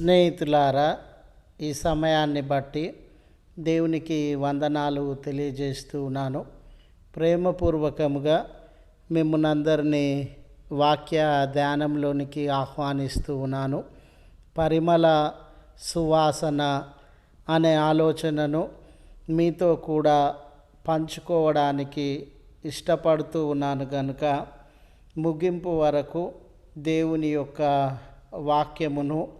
స్నేహితులారా ఈ సమయాన్ని బట్టి దేవునికి వందనాలు తెలియజేస్తూ ఉన్నాను. ప్రేమపూర్వకముగా మిమ్మల్ని అందరినీ వాక్య ధ్యానంలోనికి ఆహ్వానిస్తూ ఉన్నాను. పరిమళ సువాసన అనే ఆలోచనను మీతో కూడా పంచుకోవడానికి ఇష్టపడుతూ ఉన్నాను కనుక ముగింపు వరకు దేవుని యొక్క వాక్యమును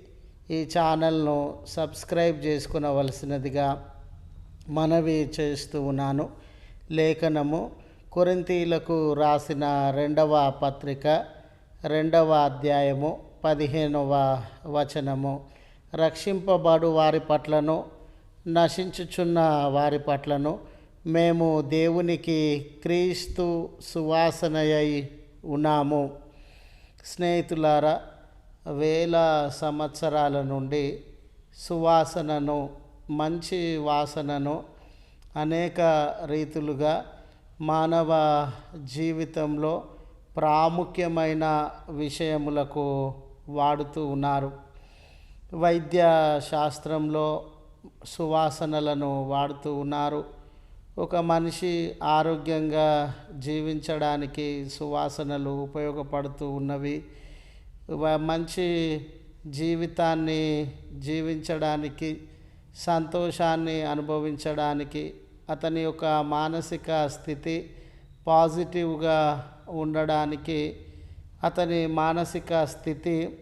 ఈ ఛానల్ను సబ్స్క్రైబ్ చేసుకునవలసినదిగా మనవి చేస్తూ ఉన్నాను. లేఖనము కొరింతీలకు రాసిన రెండవ పత్రిక రెండవ అధ్యాయము పదిహేనవ వచనము. రక్షింపబడు వారి పట్లను నశించుచున్న వారి పట్లను మేము దేవునికి క్రీస్తు సువాసనయై ఉన్నాము. స్నేహితులారా వేల సంవత్సరాల నుండి సువాసనను మంచి వాసనను అనేక రీతులుగా మానవ జీవితంలో ప్రాముఖ్యమైన విషయములకు వాడుతూ ఉన్నారు. వైద్య శాస్త్రంలో సువాసనలను వాడుతూ ఉన్నారు. ఒక మనిషి ఆరోగ్యంగా జీవించడానికి సువాసనలు ఉపయోగపడుతూ ఉన్నవి. మంచి జీవితాన్ని జీవించడానికి సంతోషాన్ని అనుభవించడానికి అతని యొక్క మానసిక స్థితి పాజిటివ్గా ఉండడానికి అతని మానసిక స్థితి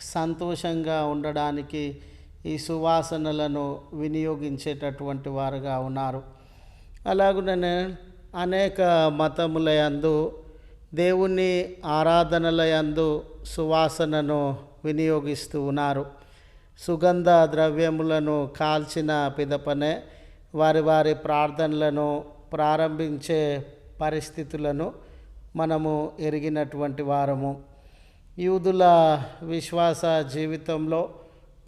సంతోషంగా ఉండడానికి ఈ సువాసనలను వినియోగించేటటువంటి వారుగా ఉన్నారు. అలాగుననే అనేక మతముల యందు దేవుని ఆరాధనలయందు సువాసనను వినియోగిస్తూ ఉన్నారు. సుగంధ ద్రవ్యములను కాల్చిన పిదపనే వారి వారి ప్రార్థనలను ప్రారంభించే పరిస్థితులను మనము ఎరిగినటువంటి వారము. యూదుల విశ్వాస జీవితంలో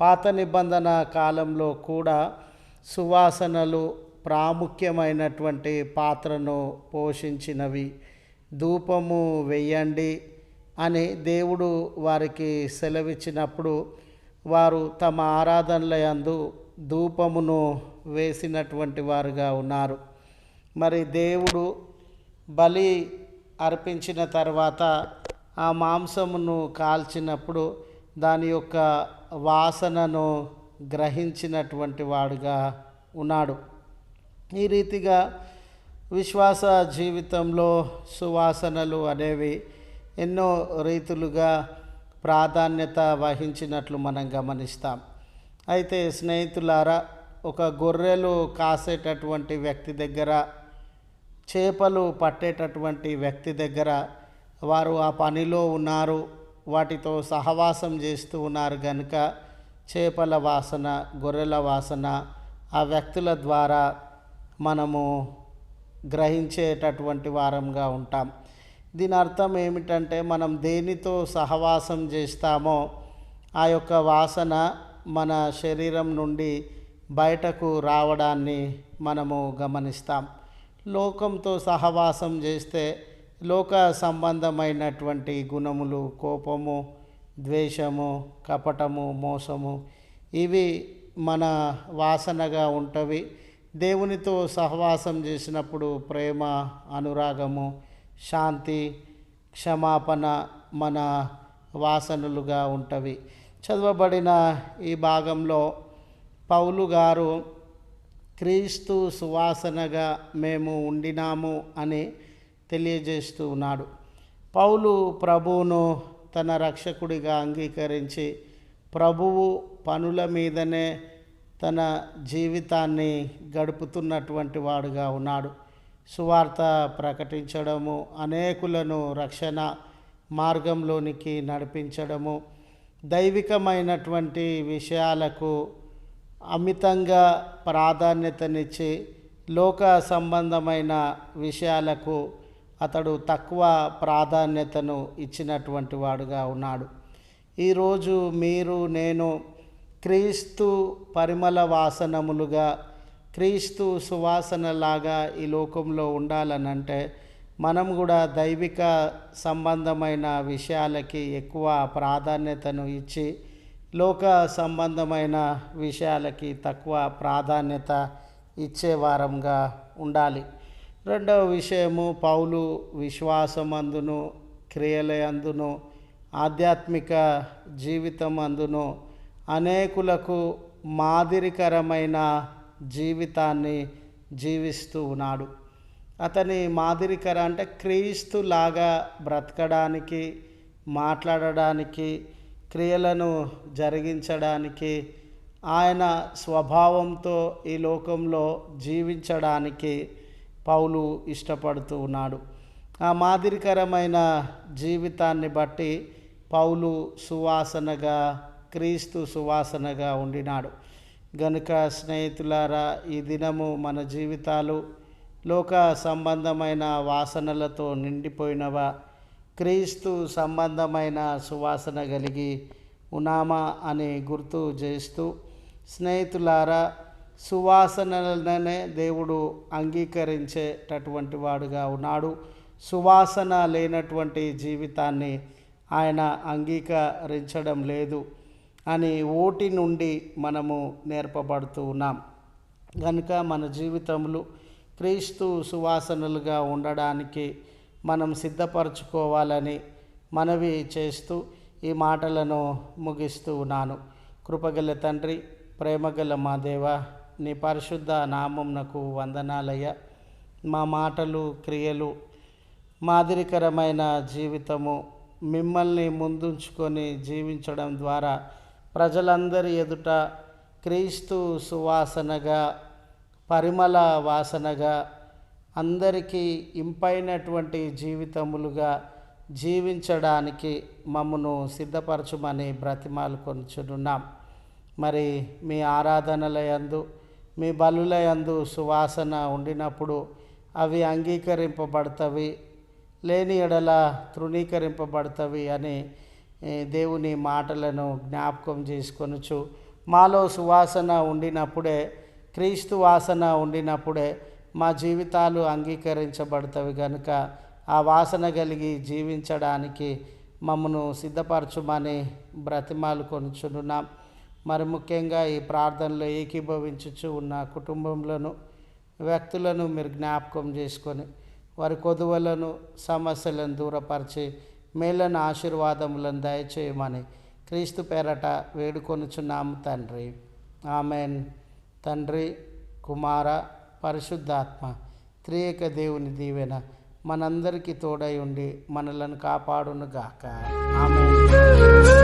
పాత నిబంధన కాలంలో కూడా సువాసనలు ప్రాముఖ్యమైనటువంటి పాత్రను పోషించినవి. ధూపము వేయండి అని దేవుడు వారికి సెలవిచ్చినప్పుడు వారు తమ ఆరాధనలయందు ధూపమును వేసినటువంటి వారుగా ఉన్నారు. మరి దేవుడు బలి అర్పించిన తర్వాత ఆ మాంసమును కాల్చినప్పుడు దాని యొక్క వాసనను గ్రహించినటువంటి వాడుగా ఉన్నాడు. ఈ రీతిగా విశ్వాస జీవితంలో సువాసనలు అనేవి ఎన్నో రీతులుగా ప్రాధాన్యత వహించినట్లు మనం గమనిస్తాం. అయితే స్నేహితులారా ఒక గొర్రెలు కాసేటటువంటి వ్యక్తి దగ్గర చేపలు పట్టేటటువంటి వ్యక్తి దగ్గర వారు ఆ పనిలో ఉన్నారు వాటితో సహవాసం చేస్తూ ఉన్నారు కనుక చేపల వాసన గొర్రెల వాసన ఆ వ్యక్తుల ద్వారా మనము గ్రహించేటటువంటి వారంగా ఉంటాం. దీని అర్థం ఏమిటంటే మనం దేనితో సహవాసం చేస్తామో ఆ యొక్క వాసన మన శరీరం నుండి బయటకు రావడాన్ని మనము గమనిస్తాం. లోకంతో సహవాసం చేస్తే లోక సంబంధమైనటువంటి గుణములు కోపము ద్వేషము కపటము మోసము ఇవి మన వాసనగా ఉంటవి. దేవునితో సహవాసం చేసినప్పుడు ప్రేమ అనురాగము శాంతి క్షమాపణ మన వాసనలుగా ఉంటవి. చదవబడిన ఈ భాగంలో పౌలు గారు క్రీస్తు సువాసనగా మేము ఉండినాము అని తెలియజేస్తూ ఉన్నాడు. పౌలు ప్రభువును తన రక్షకుడిగా అంగీకరించి ప్రభువు పనుల మీదనే తన జీవితాన్ని గడుపుతున్నటువంటి వాడుగా ఉన్నాడు. సువార్త ప్రకటించడము అనేకులను రక్షణ మార్గంలోనికి నడిపించడము దైవికమైనటువంటి విషయాలకు అమితంగా ప్రాధాన్యతనిచ్చి లోక సంబంధమైన విషయాలకు అతడు తక్కువ ప్రాధాన్యతను ఇచ్చినటువంటి వాడుగా ఉన్నాడు. ఈరోజు మీరు నేను క్రీస్తు పరిమళ వాసనములుగా క్రీస్తు సువాసనలాగా ఈ లోకంలో ఉండాలనంటే మనం కూడా దైవిక సంబంధమైన విషయాలకి ఎక్కువ ప్రాధాన్యతను ఇచ్చి లోక సంబంధమైన విషయాలకి తక్కువ ప్రాధాన్యత ఇచ్చేవారంగా ఉండాలి. రెండవ విషయము పౌలు విశ్వాసమందును క్రియలయందును ఆధ్యాత్మిక జీవితం అందును అనేకులకు మాదిరికరమైన జీవితాన్ని జీవిస్తూ ఉన్నాడు. అతని మాదిరికర అంటే క్రీస్తులాగా బ్రతకడానికి మాట్లాడడానికి క్రియలను జరిగించడానికి ఆయన స్వభావంతో ఈ లోకంలో జీవించడానికి పౌలు ఇష్టపడుతూ ఉన్నాడు. ఆ మాదిరికరమైన జీవితాన్ని బట్టి పౌలు సువాసనగా క్రీస్తు సువాసనగా ఉండినాడు. గనుక స్నేహితులారా ఈ దినము మన జీవితాలు లోక సంబంధమైన వాసనలతో నిండిపోయినవా? క్రీస్తు సంబంధమైన సువాసన కలిగి ఉన్నామా అని గుర్తు చేస్తూ స్నేహితులారా సువాసనలనే దేవుడు అంగీకరించేటటువంటి వాడుగా ఉన్నాడు. సువాసన లేనటువంటి జీవితాన్ని ఆయన అంగీకరించడం లేదు. అని ఓటి నుండి మనము నేర్పబడుతూ ఉన్నాం. కనుక మన జీవితంలో క్రీస్తు సువాసనలుగా ఉండడానికి మనం సిద్ధపరచుకోవాలని మనవి చేస్తూ ఈ మాటలను ముగిస్తూ ఉన్నాను. కృపగల తండ్రి ప్రేమగల మా దేవ నీ పరిశుద్ధ నామంనకు వందనాలయ్య. మా మాటలు క్రియలు మాదిరికరమైన జీవితము మిమ్మల్ని ముందుంచుకొని జీవించడం ద్వారా ప్రజలందరి ఎదుట క్రీస్తు సువాసనగా పరిమళ వాసనగా అందరికీ ఇంపైనటువంటి జీవితములుగా జీవించడానికి మమ్మను సిద్ధపరచమని బ్రతిమాలు కొనుచున్నాం. మరి మీ ఆరాధనలయందు మీ బలులయందు సువాసన ఉండినప్పుడు అవి అంగీకరింపబడతవి లేని ఎడల తృణీకరింపబడతవి అని దేవుని మాటలను జ్ఞాపకం చేసుకొనుచు మాలో సువాసన ఉండినప్పుడే క్రీస్తు వాసన ఉండినప్పుడే మా జీవితాలు అంగీకరించబడతవి కనుక ఆ వాసన కలిగి జీవించడానికి మమ్మను సిద్ధపరచుమని బ్రతిమాలు కొనుచున్నాం. మరి ముఖ్యంగా ఈ ప్రార్థనలో ఏకీభవించుచు ఉన్న కుటుంబంలోను వ్యక్తులను మీరు జ్ఞాపకం చేసుకొని వారి కొదువలను సమస్యలను దూరపరిచి మేలను ఆశీర్వాదములను దయచేయమని క్రీస్తు పేరట వేడుకొనుచున్నాము తండ్రి. ఆమెన్. తండ్రి కుమార పరిశుద్ధాత్మ త్రియేక దేవుని దీవెన మనందరికీ తోడై ఉండి మనలను కాపాడునుగాక. ఆమె